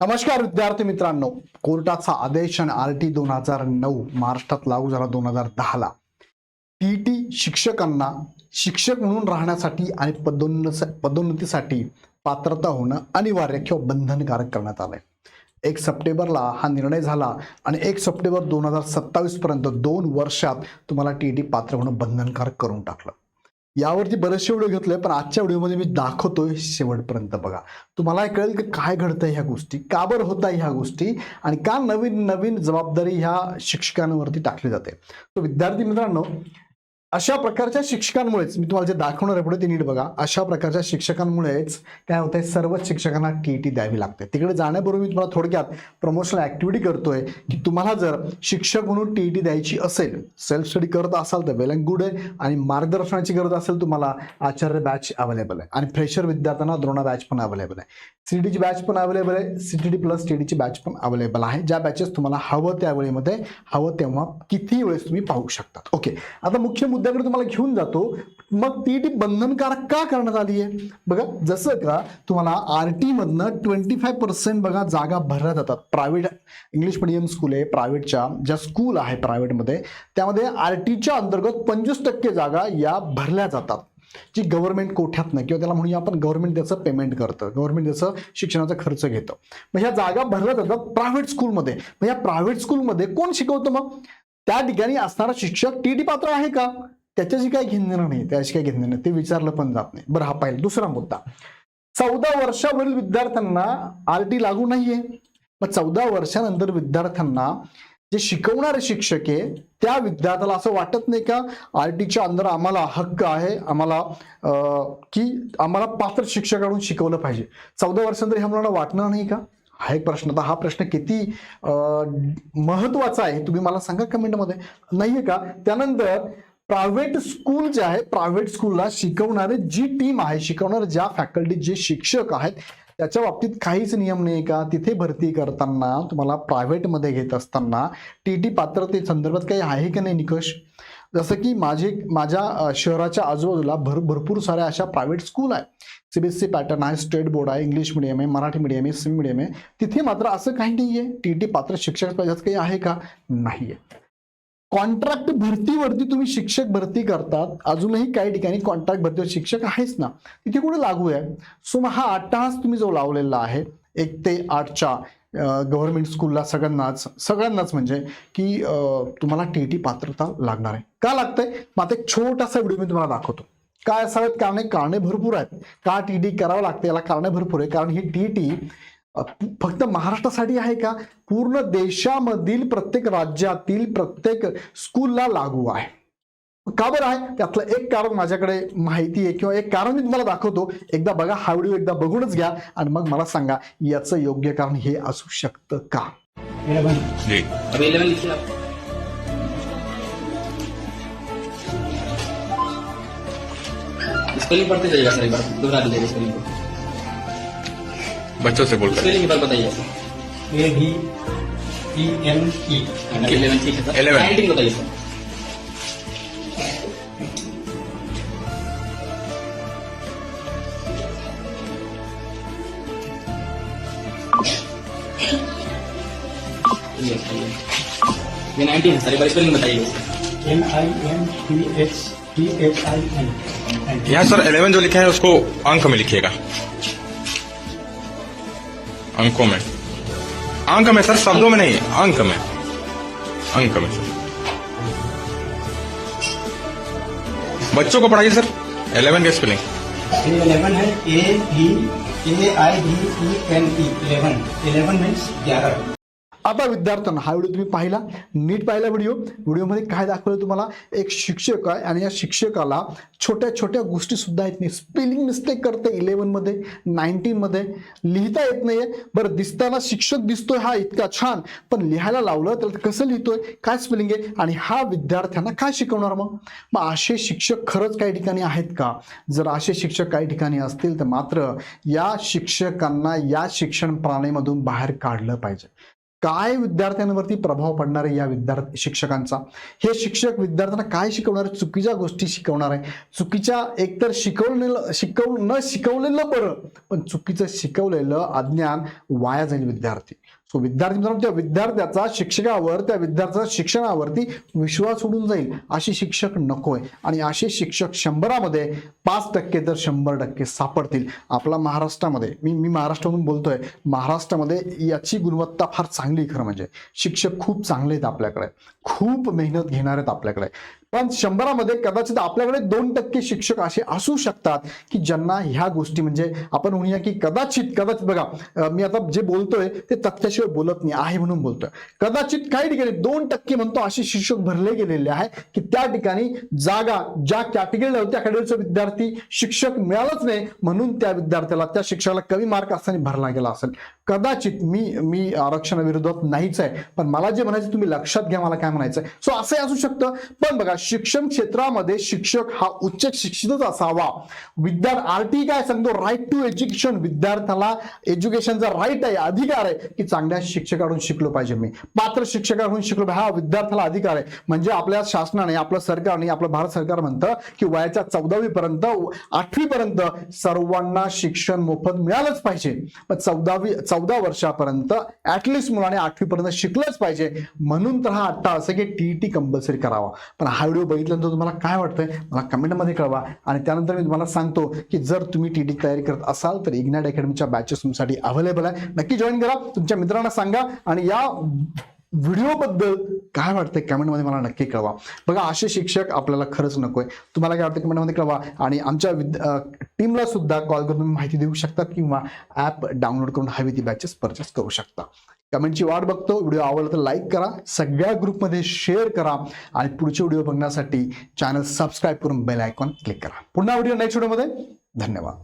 नमस्कार विद्यार्थी मित्रांनो. कोर्टाचा आदेश आणि आर टी दोन हजार नऊ महाराष्ट्रात लागू झाला दोन हजार दहाला. टी शिक्षकांना शिक्षक म्हणून राहण्यासाठी आणि पदोन्न पदोन्नतीसाठी पात्रता होणं अनिवार्य किंवा बंधनकारक करण्यात आलंय. एक सप्टेंबरला हा निर्णय झाला आणि एक सप्टेंबर दोन हजार सत्तावीस पर्यंत दोन वर्षात तुम्हाला टी टी पात्र होणं बंधनकारक करून टाकलं. यावरती बरेचसे व्हिडिओ घेतले पण आजच्या व्हिडिओमध्ये मी दाखवतोय शेवटपर्यंत बघा. तुम्हाला कळेल की काय घडतंय ह्या गोष्टी का बरं होत आहे ह्या गोष्टी आणि का नवीन नवीन जबाबदारी ह्या शिक्षकांवरती टाकली जाते. तर विद्यार्थी मित्रांनो अशा प्रकारच्या शिक्षकांमुळेच मी तुम्हाला जे दाखवणार आहे पुढे ते नीट बघा. अशा प्रकारच्या शिक्षकांमुळेच काय होतंय सर्वच शिक्षकांना टी टी द्यावी लागते. तिकडे जाण्याबरोबर मी तुम्हाला थोडक्यात प्रमोशनल ऍक्टिव्हिटी करतोय की तुम्हाला जर शिक्षक म्हणून टी टी द्यायची असेल सेल्फ स्टडी करत असाल तर वेल अँड गुड आहे आणि मार्गदर्शनाची गरज असेल तुम्हाला आचार्य बॅच अवेलेबल आहे. आणि फ्रेशर विद्यार्थ्यांना द्रोणा बॅच पण अवेलेबल आहे. सी टीची बॅच पण अवेलेबल आहे C T D plus T डीची batch पण अवेलेबल आहे. ज्या बॅचेस तुम्हाला हवं त्या वेळेमध्ये हवं तेव्हा कितीही वेळेस तुम्ही पाहू शकतात. ओके आता मुख्य मुद्दा मुद्द्याकडे तुम्हाला घेऊन जातो. मग टी टी बंधनकारक का करण्यात आली आहे? बघा जसं का तुम्हाला आर टी मधनं ट्वेंटी फाय पर्सेंट बघा जागा भरल्या जातात प्रायव्हेट इंग्लिश मिडियम स्कूल आहे प्रायव्हेटच्या ज्या स्कूल आहे प्रायव्हेटमध्ये त्यामध्ये आर टीच्या अंतर्गत पंचवीस टक्के जागा या भरल्या जातात. जी गव्हर्नमेंट कोठ्यातनं किंवा त्याला म्हणूया आपण गव्हर्नमेंट त्याचं पेमेंट करतं गव्हर्नमेंट त्याचं शिक्षणाचा खर्च घेतं. मग ह्या जागा भरल्या जातात प्रायव्हेट स्कूलमध्ये मग या प्रायव्हेट स्कूलमध्ये कोण शिकवतं मग? त्या ठिकाणी असणारा शिक्षक टी टी पात्र आहे का? त्याच्याशी काही घेणं नाही त्याशी काही घेणं नाही ते विचारलं पण जात नाही. बरं हा पाहिलं दुसरा मुद्दा. चौदा वर्षावरील विद्यार्थ्यांना आर टी लागू नाहीये. मग चौदा वर्षानंतर विद्यार्थ्यांना जे शिकवणारे शिक्षक आहे त्या विद्यार्थ्याला असं वाटत नाही का आर टीच्या अंदर आम्हाला हक्क आहे आम्हाला अं, की आम्हाला पात्र शिक्षकाकडून शिकवलं पाहिजे. चौदा वर्षानंतर ह्या मुलांना वाटणार नाही का? हा एक प्रश्न. आता हा प्रश्न किती महत्त्वाचा आहे तुम्ही मला सांगा कमेंटमध्ये. नाहीये का? त्यानंतर प्रायव्हेट स्कूल जे आहे प्रायव्हेट स्कूलला शिकवणारे जी टीम आहे शिकवणारे ज्या फॅकल्टी जे शिक्षक आहेत त्याच्या बाबतीत काहीच नियम नाही का? तिथे भरती करताना तुम्हाला प्रायव्हेटमध्ये घेत असताना टी टी पात्रते संदर्भात काही आहे की नाही निकष? जसं की माझे माझ्या शहराच्या आजूबाजूला भर भरपूर साऱ्या अशा प्रायव्हेट स्कूल आहे सीबीएसई पॅटर्न आहे स्टेट बोर्ड आहे इंग्लिश मिडियम आहे मराठी मिडियम आहे सिम मिडियम आहे. तिथे मात्र असं काही नाही आहे टी टी पात्र शिक्षक पाहिजे काही आहे का? नाही आहे कॉन्ट्रॅक्ट भरतीवरती तुम्ही शिक्षक भरती करतात. अजूनही काही ठिकाणी कॉन्ट्रॅक्ट भरतीवर शिक्षक आहेच ना. तिथे कुठे लागू आहे? सो मग हा अट्टहास तुम्ही जो लावलेला आहे एक ते आठच्या गव्हर्नमेंट स्कूलला सगळ्यांनाच सगळ्यांनाच म्हणजे की तुम्हाला टी टी पात्रता लागणार आहे. का लागतंय? मग आता एक छोटासा व्हिडिओ मी तुम्हाला दाखवतो. काय असावेत? कारणे कारणे भरपूर आहेत. का टी टी करावं लागतं याला कारणे भरपूर आहे. कारण ही टी टी फक्त महाराष्ट्रासाठी आहे का? पूर्ण देशामधील प्रत्येक राज्यातील प्रत्येक स्कूलला लागू आहे. का बरं आहे? त्यातलं एक कारण माझ्याकडे माहिती आहे किंवा एक कारण मी तुम्हाला दाखवतो. एकदा बघा हा व्हिडिओ एकदा बघूनच घ्या आणि मग मला सांगा याचं योग्य कारण हे असू शकतं का? इलेवन लिखिए आप बताइए। ये नाइनटीन है सर बार स्पेलिंग बताइए। M I N T H T H I N यहाँ सर 11 जो लिखा है उसको अंक में लिखिएगा। अंकों में। अंक में सर शब्दों में नहीं अंक में। अंक में सर। बच्चों को पढ़ाइए सर 11 का स्पेलिंग इलेवन है A B A I B E N E eleven eleven means ग्यारह। आता विद्यार्थ्यांना हा व्हिडिओ तुम्ही पाहिला नीट पाहिला व्हिडिओ. व्हिडिओमध्ये काय दाखवलं तुम्हाला? एक शिक्षक आहे आणि या शिक्षकाला छोट्या छोट्या गोष्टी सुद्धा येत नाही. स्पेलिंग मिस्टेक करते इलेव्हनमध्ये नाईन्टीनमध्ये लिहिता येत नाहीये. बरं दिसताना शिक्षक दिसतोय हा इतका छान. पण लिहायला लावलं तर कसं लिहितोय? काय स्पेलिंग आहे? आणि हा विद्यार्थ्यांना काय शिकवणार मग? मग असे शिक्षक खरंच काही ठिकाणी आहेत का? जर असे शिक्षक काही ठिकाणी असतील तर मात्र या शिक्षकांना या शिक्षण प्रणालीमधून बाहेर काढलं पाहिजे. काय विद्यार्थ्यांवरती प्रभाव पडणार आहे या विद्यार्थी शिक्षकांचा? हे शिक्षक विद्यार्थ्यांना काय शिकवणार आहे चुकीच्या गोष्टी शिकवणार आहे चुकीच्या एकतर शिकवलेलं शिकव न शिकवलेलं बरं पण चुकीचं शिकवलेलं अज्ञान वाया जाईल विद्यार्थी. सो विद्यार्थी मित्रांनो त्या विद्यार्थ्याचा शिक्षकावर त्या विद्यार्थ्याचा शिक्षणावरती विश्वास उडून जाईल असे शिक्षक नकोय. आणि असे शिक्षक शंभरामध्ये पाच टक्के तर शंभर टक्के सापडतील. आपला महाराष्ट्रामध्ये मी मी महाराष्ट्रामधून बोलतोय महाराष्ट्रामध्ये याची गुणवत्ता फार चांगली खरं म्हणजे. शिक्षक खूप चांगले आहेत आपल्याकडे. खूप मेहनत घेणार आहेत आपल्याकडे. पण शंभरामध्ये कदाचित आपल्याकडे दोन टक्के शिक्षक असे असू शकतात की ज्यांना ह्या गोष्टी म्हणजे आपण म्हणूया की कदाचित कदाचित बघा मी आता जे बोलतोय ते तथ्याशिवाय बोलत नाही आहे म्हणून बोलतोय. कदाचित काही ठिकाणी दोन टक्के म्हणतो असे शिक्षक भरले गेलेले आहे की त्या ठिकाणी जागा ज्या कॅटेगरीला होत्या त्या category विद्यार्थी शिक्षक मिळालंच नाही म्हणून त्या विद्यार्थ्याला त्या शिक्षकाला कमी मार्क असताना भरला गेला असेल. कदाचित मी मी आरक्षणाविरोधात नाहीच आहे पण मला जे म्हणायचं तुम्ही लक्षात घ्या मला काय म्हणायचं सो असंही असू शकतं. पण बघा शिक्षण क्षेत्रामध्ये शिक्षक हा उच्च शिक्षितच असावा. विद्यार्थी आरटी काय सांगतो? राईट टू एज्युकेशन विद्यार्थ्याला एज्युकेशनचा राईट आहे अधिकार आहे की चांगल्या शिक्षकाकडून शिकलो पाहिजे मी. पात्र शिक्षकाकडून शिकलो पाहिजे. हा विद्यार्थ्याला अधिकार आहे. म्हणजे आपल्या शासनाने आपलं सरकारने आपलं भारत सरकार म्हणतं की वयाच्या चौदावी पर्यंत आठवी पर्यंत सर्वांना शिक्षण मोफत मिळालंच पाहिजे. पण चौदावी चौदा वर्षापर्यंत ऍटलिस्ट मुलाने आठवी पर्यंत शिकलंच पाहिजे. म्हणून तर हा अट्टा असं की टी टी कंपल्सरी करावा. पण हा व्हिडिओ बघितल्यानंतर तुम्हाला काय वाटतंय मला कमेंटमध्ये कळवा. आणि त्यानंतर मी तुम्हाला सांगतो की जर तुम्ही टी डी तयारी करत असाल तर इग्नाइट अकॅडमीच्या बॅचेस तुमच्यासाठी अवेलेबल आहे. नक्की जॉईन करा तुमच्या मित्रांना सांगा आणि या व्हिडिओबद्दल काय वाटतंय? कमेंटमध्ये मला नक्की कळवा. बघा असे शिक्षक आपल्याला खरंच नकोय. तुम्हाला काय वाटतं कमेंटमध्ये कळवा. आणि आमच्या विद्या टीमला सुद्धा कॉल करून तुम्ही माहिती देऊ शकता किंवा ॲप डाउनलोड करून हवी ती बॅचेस परचेस करू शकता. कमेंटची वाट बघतो. व्हिडिओ आवडला तर लाईक करा. सगळ्या ग्रुपमध्ये शेअर करा. आणि पुढचे व्हिडिओ बघण्यासाठी चॅनल सबस्क्राईब करून बेल आयकॉन क्लिक करा. पुन्हा व्हिडिओ नेक्स्ट व्हिडिओमध्ये धन्यवाद.